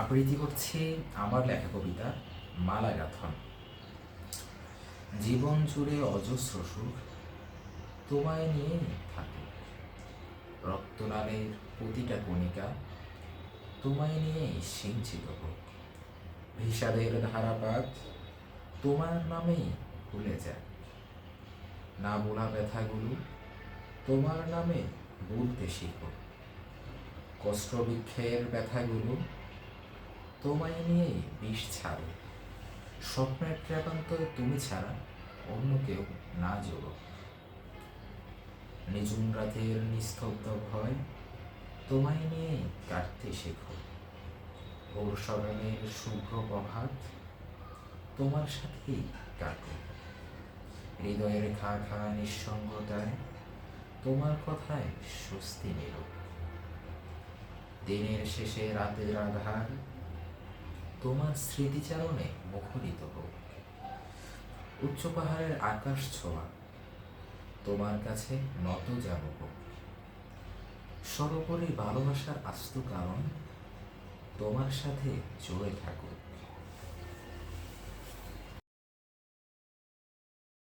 আবৃত্তি করছি আমার লেখা কবিতা মালাগাথন জীবন জুড়ে অজস্র সুখ তোমায় নিয়ে থাকে। রক্তনালের প্রতিটা কণিকা তোমায় নিয়ে সিঞ্চিত হোক। বিষাদের ধারাপাত তোমার নামেই ভুলে যায় না বলা ব্যথাগুলো তোমার নামে বলতে শিখো। কষ্ট বৃক্ষের ব্যথাগুলো তোমায় নিয়েই বিষ ছাড়ো। স্বপ্নের প্রাকান্তরে তুমি ছাড়া অন্য কেউ না জোড়ো নিঝুম রাতের নিস্তব্ধ ভয় তোমায় নিয়েই কাটতে শেখো। ভোর সকালের শুভ্র প্রভাত তোমার সাথেই কাটো। হৃদয়ের খা খা নিঃসঙ্গতায় তোমার কথায় স্বস্তি মেলো দিনের শেষে রাতের আধার তোমার স্মৃতিচারণে মুখরিত হোক। উচ্চ পাহাড়ের আকাশ ছোঁয়া, তোমার কাছে নত যাব হোক। সর্বোপরি ভালোবাসার আস্ত কারণ তোমার সাথে জড়ে থাকুক।